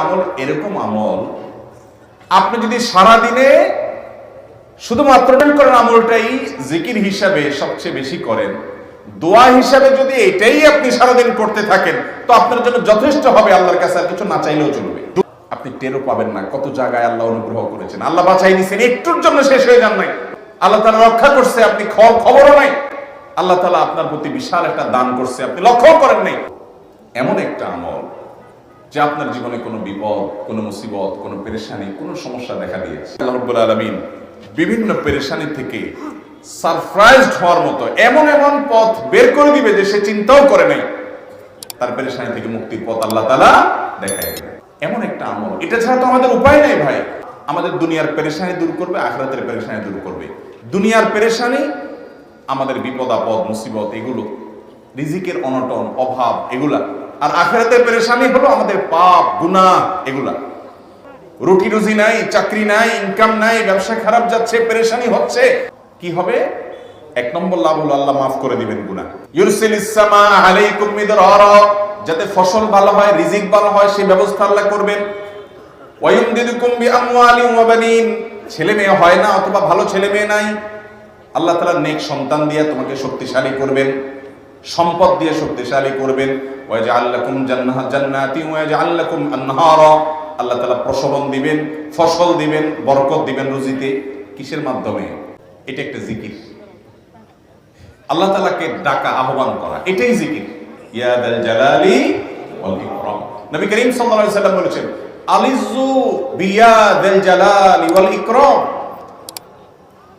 আমল এরকম আমল, আপনি যদি সারা দিনে শুধুমাত্র করেন আমলটাই জিকির হিসাবে সবচেয়ে বেশি করেন। দোয়া হিসাবে যদি এটাই আপনি সারাদিন করতে থাকেন, তো আপনার জন্য যথেষ্ট হবে, আল্লাহর কাছে আর কিছু না চাইলেও চলবে। আপনি টেরও পাবেন না কত জায়গায় আল্লাহ অনুগ্রহ করেছেন। আল্লাহ বাঁচাই দিয়েছেন একটুর জন্য শেষ হয়ে যান নাই। আল্লাহ তালা রক্ষা করছে, আপনি খবরও নাই। আল্লাহ তালা আপনার প্রতি বিশাল একটা দান করছে। আপনি লক্ষ্য করেন নাই। এমন একটা আমল যে আপনার জীবনে কোনো বিপদ, কোনো মুসিবত, কোনো পেরেশানি, কোনো সমস্যা দেখা দিয়েছে। আল্লাহ রাব্বুল আলামিন বিভিন্ন পেরেশানি থেকে সারপ্রাইজড হওয়ার মতো এমন এমন পথ বের করে দিবে যে সে চিন্তাও করে নাই। তার পেরেশানি থেকে মুক্তির পথ আল্লাহ তালা দেখায় দিবে এমন একটা আমল। এটা ছাড়া তো আমাদের উপায় নাই ভাই। আমাদের দুনিয়ার পেরেশানি দূর করবে, আখরাতের পেরেশানি দূর করবে। দুনিয়ার পেরেশানি আমাদের বিপদ, আপদ, মুসিবত, এগুলো, রিজিকের অনটন, অভাব, এগুলা। আর আখেরাতে পেরেশানি হলো আমাদের পাপ, গুনাহ, এগুলা। রুটি রুজি নাই, চাকরি নাই ইনকাম নাই, ব্যবসা খারাপ যাচ্ছে, পেরেশানি হচ্ছে। কি হবে? এক নম্বর লাভ হলো আল্লাহ মাফ করে দিবেন গুনাহ। ইউরসিল ইসসামা আলাইকুম মিদরারা, যাতে ফসল ভালো হয়, রিজিক ভালো হয়, সেই ব্যবস্থা আল্লাহ করবেন। ওয়ায়ুমদিদুকুম বিআমওয়ালিন ওয়া বানিন। ছেলে মেয়ে হয় না, অথবা ভালো ছেলে মেয়ে নাই। আল্লাহ তালা নেক সন্তান দিয়ে তোমাকে শক্তিশালী করবেন, সম্পদ দিয়ে শক্তিশালী করবেন। ওয়াজআল লাকুম জান্নাহ জান্নাতি ওয়াজআল লাকুম আনহারা। আল্লাহ তাআলা প্রসবন দিবেন, ফসল দিবেন, বরকত দিবেন রুজিতে। কিসের মাধ্যমে? এটা একটা জিকির। আল্লাহ তাআলাকে ডাকা, আহ্বান করা, এটাই জিকির। ইয়া দাল জালালি ওয়াল ইকরাম। নবী করিম সাল্লাল্লাহু আলাইহি সাল্লাম বলেছেন আলিজু বিয়া দাল জালালি ওয়াল ইকরাম।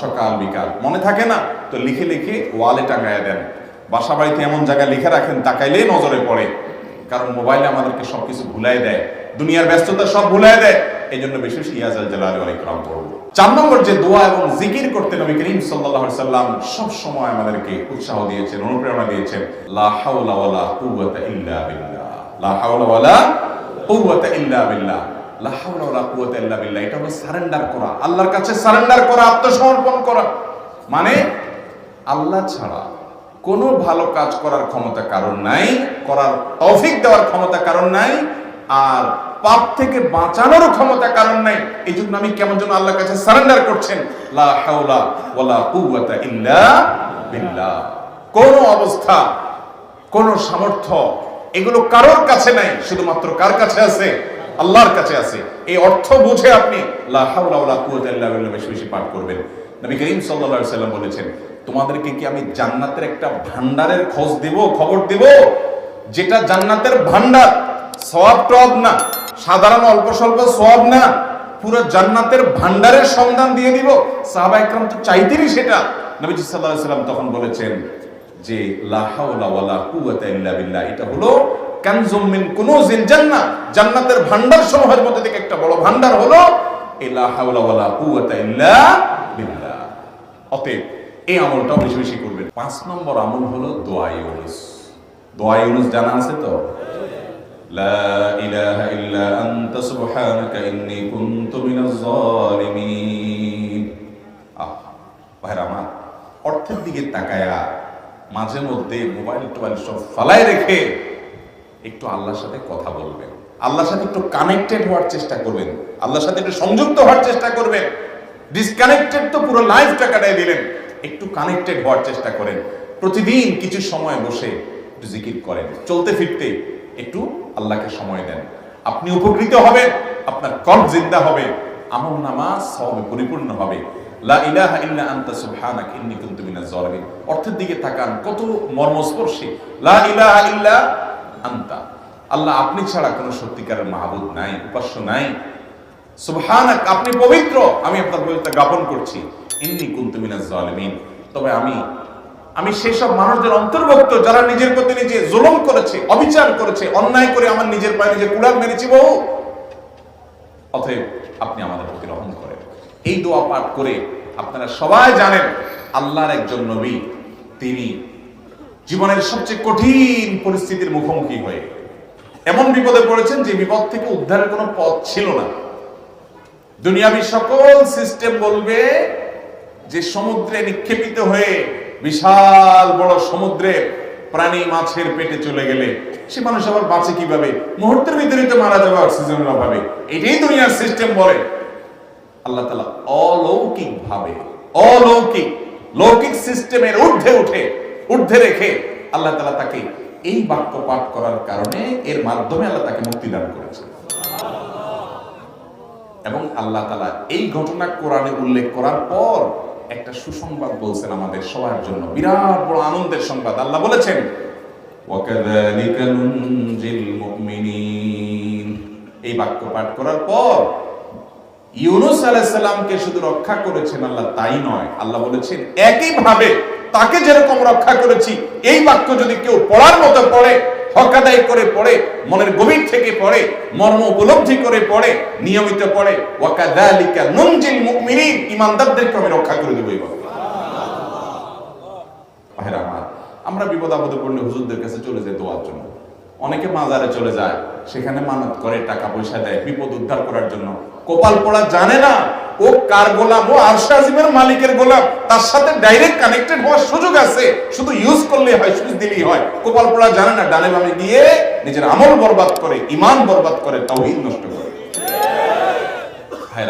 সকাল, বিকাল। মনে থাকে না? তো লিখে লিখে ওয়ালে টাঙায় দেন। বাসা বাড়িতে এমন জায়গায় লিখে রাখেন, তাকাইলেই নজরে পড়ে। কারণ মোবাইলে আমাদেরকে সবকিছু ভুলাই দেয়। দুনিয়ার ব্যস্ততা সব ভুলাই দেয়। এই জন্য বেশি ইয়াজাল জালালি ওয়াল ইকরাম করব চার নম্বর যে দোয়া এবং জিকির করতে নবী করিম সাল্লাল্লাহু আলাইহি সাল্লাম সব সময় আমাদেরকে উৎসাহ দিয়েছেন, অনুপ্রেরণা দিয়েছেন। লা হাওলা ওয়ালা কুওয়াতা ইল্লা বিল্লাহ। লা হাওলা ওয়ালা কুওয়াতা ইল্লা বিল্লাহ। এটা হলো সারেন্ডার করা, আল্লাহর কাছে সারেন্ডার করা, আত্মসমর্পণ করা। মানে আল্লাহ ছাড়া কোনো ভালো কাজ করার ক্ষমতা কারণ নাই, করার দেওয়ার কারণ নাই, আর পাপ থেকে বাঁচানোর ক্ষমতা কারণ নাই। এই জন্য আমি কেমন যেন আল্লাহর কাছে সারেন্ডার করছেন, লা কোন অবস্থা, কোন সামর্থ্য এগুলো কারোর কাছে নাই, শুধুমাত্র কার কাছে আছে? আল্লাহর কাছে আছে। এই অর্থ বুঝে আপনি বেশি বেশি পাঠ করবেন। নবী করিম আলাইহি সাল্লাম বলেছেন, তোমাদেরকে কি আমি জান্নাতের একটা ভান্ডারের খোঁজ দেব, খবর দেব? যেটা জান্নাতের ভান্ডার সব টব না। সাধারণ অল্প স্বল্প সব না। পুরো জান্নাতের ভান্ডারের সন্ধান দিয়ে দিব। সাহাবা একরাম তো চাইতেনই সেটা। সাল্লাল্লাহু আলাইহি সাল্লাম তখন বলেছেন যে, লা হাওলা ওয়ালা কুওয়াতা ইল্লা বিল্লাহ। এটা হলো কানজুম মিন কুনুজিল জান্নাহ জান্নাতের ভান্ডার সমূহের মধ্যে থেকে একটা বড় ভান্ডার হলো লা হাওলা ওয়ালা কুওয়াতা ইল্লা বিল্লাহ। অতএব এই আমলটাও বেশি বেশি করবেন। পাঁচ নম্বর আমল হলো দোয়া ইউনুস। দোয়া ইউনুস জানা আছে তো? লা ইলাহা ইল্লা আনতা সুবহানাকা ইন্নী কুনতু মিনাজ জালিমিন আহ, ভাইরা আমার, অর্থের দিকে তাকায়া মাঝে মধ্যে মোবাইল টোবাইল সব ফালাই রেখে একটু আল্লাহর সাথে কথা বলবেন। আল্লাহর সাথে একটু কানেক্টেড হওয়ার চেষ্টা করবেন। আল্লাহর সাথে একটু সংযুক্ত হওয়ার চেষ্টা করবেন। ডিসকানেক্টেড তো পুরো লাইফটা কাটাই দিলেন। একটু কানেক্টেড হওয়ার চেষ্টা করেন। প্রতিদিন কিছু সময় বসে একটু জিকির করেন। চলতে ফিরতে একটু আল্লাহকে সময় দেন। আপনি উপকৃত হবেন, আপনার কল্প জিন্দা হবে, আমল নামা সবে পরিপূর্ণ হবে। লা ইলাহা ইল্লা আনতা সুবহানাক, ইন্নী কুনতু মিনাজ জালিমিন। অর্থের দিকে তাকান, কত মর্মস্পর্শী। লা ইলাহা ইল্লা আনতা। আল্লাহ আপনি ছাড়া কোনো সত্যিকারের মাহবুদ নাই, উপাস্য নাই। সুবহানাক, আপনি পবিত্র। আমি আপনার পবিত্রতা জ্ঞাপন করছি। ইন্নী কুনতু মিনাজ জালিমিন। তবে আমি আমি সেই সব মানুষদের অন্তর্ভুক্ত যারা নিজের প্রতি নিজে জুলুম করেছে, অবিচার করেছে, অন্যায় করে আমার নিজের পায়ে নিজে কুড়াল মেরেছি বহু। অতএব আপনি আমাদের প্রতি রহম করেন। এই দোয়া পাঠ করে আপনারা সবাই জানেন, আল্লাহর একজন নবী, তিনি জীবনের সবচেয়ে কঠিন পরিস্থিতির মুখোমুখি হয়ে। এমন বিপদে পড়েছেন যে বিপদ থেকে উদ্ধারের কোনো পথ ছিল না। দুনিয়াবি সকল সিস্টেম বলবে যে সমুদ্রে নিক্ষেপিত হয়ে বিশাল বড় সমুদ্রে প্রাণী মাছের পেটে চলে গেলে সে মানুষ আবার বাঁচে কীভাবে? মুহূর্তের ভিতরে তো মারা যাবে অক্সিজেনের অভাবে। এটাই দুনিয়ার সিস্টেম বলে। আল্লাহ তালা অলৌকিক ভাবে অলৌকিক, লৌকিক সিস্টেমের ঊর্ধ্বে উঠে ঊর্ধ্বে রেখে আল্লাহ তালা তাকে এই বাক্য পাঠ করার কারণে এর মাধ্যমে আল্লাহ তাকে মুক্তি দান করেছে এবং আল্লাহ তালা এই ঘটনা কোরআনে উল্লেখ করার পর একটা সুসংবাদ বলছেন আমাদের সবার জন্য, বিরাট বড় আনন্দের সংবাদ। আল্লাহ বলেছেন এই বাক্য পাঠ করার পর ইউনুস আলাইসাল্লামকে শুধু রক্ষা করেছেন আল্লাহ, তাই নয়। আল্লাহ বলেছেন, একইভাবে তাকে যেরকম রক্ষা করেছি, এই বাক্য যদি কেউ পড়ার মতো পড়ে, হকাদাই করে পড়ে, মনের গভীর থেকে পড়ে, মর্ম উপলব্ধি করে পড়ে, নিয়মিত পড়ে ওয়াকাদালিকা নুনজিল মুমিনিন ইমানদারদেরকে আমি রক্ষা করে দেব আমরা বিপদ আপদে পড়লে হুজুরদের কাছে চলে যাই দোয়ার জন্য। অনেকে মাজারে চলে যায়, সেখানে মানত করে, টাকা পয়সা দেয়, বিপদ উদ্ধার করার জন্য। কোপাল পড়া জানে না, ও কার গোলাম, ও আরশা আজিমের মালিকের গোলাম, তার সাথে ডাইরেক্ট কানেক্টেড হওয়ার সুযোগ আছে, শুধু ইউজ করলে হয় সুইচ দিলেই হয়। কোপাল পড়া জানে না, ডানে বামে গিয়ে নিজের আমল বরবাদ করে ইমান বরবাদ করে তাওহীদ নষ্ট করে।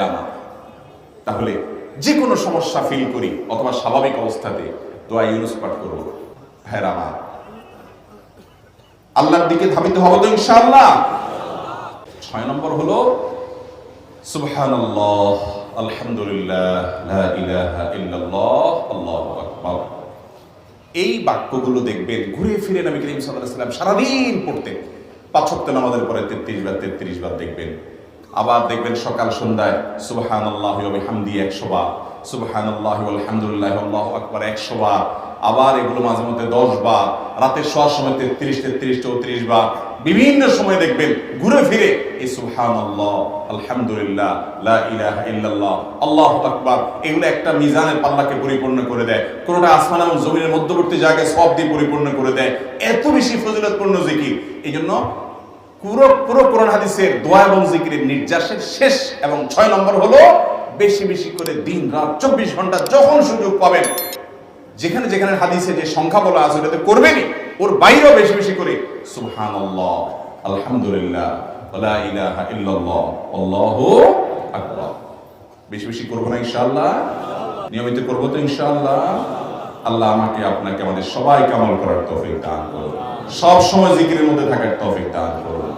আমার, তাহলে যে কোনো সমস্যা ফিল করি অথবা স্বাভাবিক অবস্থাতে দোয়া ইউনুস পাঠ করব। আমার, আল্লাহর দিকে ধাবিত হব তো ইনশাআল্লাহ। ছয় নম্বর হলো সুবহানাল্লাহ, আলহামদুলিল্লাহ, লা ইলাহা ইল্লাল্লাহ, আল্লাহু এই বাক্যগুলো দেখবেন ঘুরে ফিরে নবী করিম সাল্লাল্লাহু সারাদিন পড়তেন পাঁচ ওয়াক্ত নামাজের পরে 33 বার 33 বার দেখবেন। আবার দেখবেন সকাল সন্ধ্যায়, সুবহানাল্লাহি ওয়া বিহামদি 100 বার, সুবহানাল্লাহি ওয়া আলহামদুলিল্লাহ, আল্লাহু আকবার 100 বার। আবার এগুলো মাঝে মধ্যে 10 বার রাতের শোয়ার সময় 33 33 34 বার বিভিন্ন সময় দেখবেন ঘুরে ফিরে, এই সুবহানাল্লাহ, আলহামদুলিল্লাহ, লা ইলাহা ইল্লাল্লাহ, আল্লাহু এগুলো একটা মিজানের পাল্লাকে পরিপূর্ণ করে দেয়। কোনটা আসমান এবং জমিনের মধ্যবর্তী জায়গায় সব দিয়ে পরিপূর্ণ করে দেয়। এত বেশি ফজিলতপূর্ণ জিকির। এই জন্য পুরো পুরো কোরআন হাদিসের দোয়া এবং জিকিরের নির্যাসের শেষ এবং ছয় নম্বর হলো বেশি বেশি করে দিন, রাত, চব্বিশ ঘণ্টা যখন সুযোগ পাবেন, যেখানে যেখানে হাদিসে যে সংখ্যা বলা আছে, ওটাতে করবেনই। ওর বাইরেও বেশি বেশি করে, সুবহানাল্লাহ, আলহামদুলিল্লাহ, লা ইলাহা ইল্লাল্লাহ, আল্লাহু বেশি বেশি করব না ইনশাআল্লাহ? নিয়মিত করব তো ইনশাআল্লাহ? আল্লাহ আমাকে, আপনাকে, আমাদের সবাই কামল করার তৌফিক দান করুন সব সময় জিকিরের মধ্যে থাকার তৌফিক দান করুন